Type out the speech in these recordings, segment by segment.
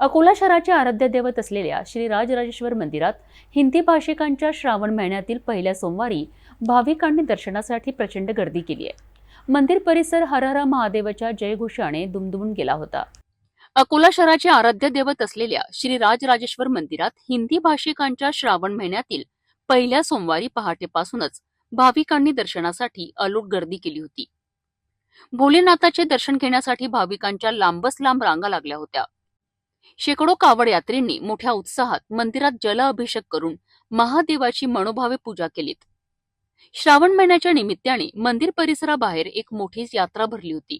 अकोला शहराचे आराध्य दैवत असलेल्या श्री राजराजेश्वर मंदिरात हिंदी भाषिकांच्या श्रावण महिन्यातील पहिल्या सोमवारी भाविकांनी दर्शनासाठी प्रचंड गर्दी केली आहे. मंदिर परिसर हर महादेवाच्या जयघोषाने दुमदुमून गेला होता. अकोला शहराचे आराध्य दैवत असलेल्या श्री राजराजेश्वर मंदिरात हिंदी भाषिकांच्या श्रावण महिन्यातील पहिल्या सोमवारी पहाटेपासूनच भाविकांनी दर्शनासाठी अलोट गर्दी केली होती. भोलेनाथाचे दर्शन घेण्यासाठी भाविकांच्या लांबच लांब रांगा लागल्या होत्या. शेकडो कावड यात्रींनी मोठ्या उत्साहात मंदिरात जल अभिषेक करून महादेवाची मनोभावे पूजा केलीत. श्रावण महिन्याच्या निमित्ताने मंदिर परिसराबाहेर एक मोठी यात्रा भरली होती.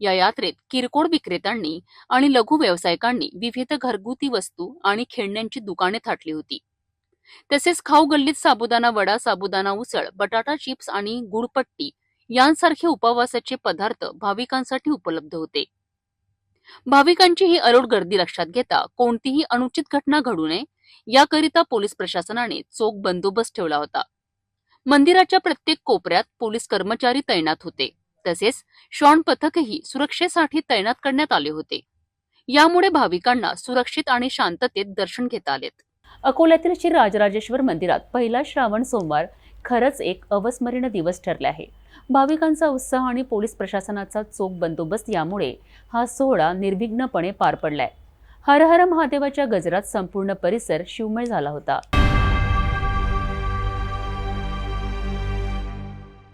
या यात्रेत किरकोळ विक्रेत्यांनी आणि लघु व्यावसायिकांनी विविध घरगुती वस्तू आणि खेळण्यांची दुकाने थाटली होती. तसेच खाऊ गल्लीत साबुदाणा वडा साबुदाणा उसळ बटाटा चिप्स आणि गुळपट्टी यांसारखे उपवासाचे पदार्थ भाविकांसाठी उपलब्ध होते. भाविकांची ही अलोट गर्दी लक्षात घेता कोणतीही अनुचित घटना घडू नये याकरिता पोलीस प्रशासनाने चोख बंदोबस्त ठेवला होता. मंदिराच्या प्रत्येक कोपऱ्यात पोलीस कर्मचारी तैनात होते तसेच श्वान पथकही सुरक्षेसाठी तैनात करण्यात आले होते. यामुळे भाविकांना सुरक्षित आणि शांततेत दर्शन घेता आलेत. अकोल्यातील श्री राजराजेश्वर मंदिरात पहिला श्रावण सोमवार खरंच एक अवस्मरणीय दिवस ठरला आहे. भाविकांचा उत्साह आणि पोलीस प्रशासनाचा चोख बंदोबस्त यामुळे हा सोहळा निर्विघ्नपणे पार पडलाय. हर हर महादेवाच्या गजरात संपूर्ण परिसर शिवमय झाला होता.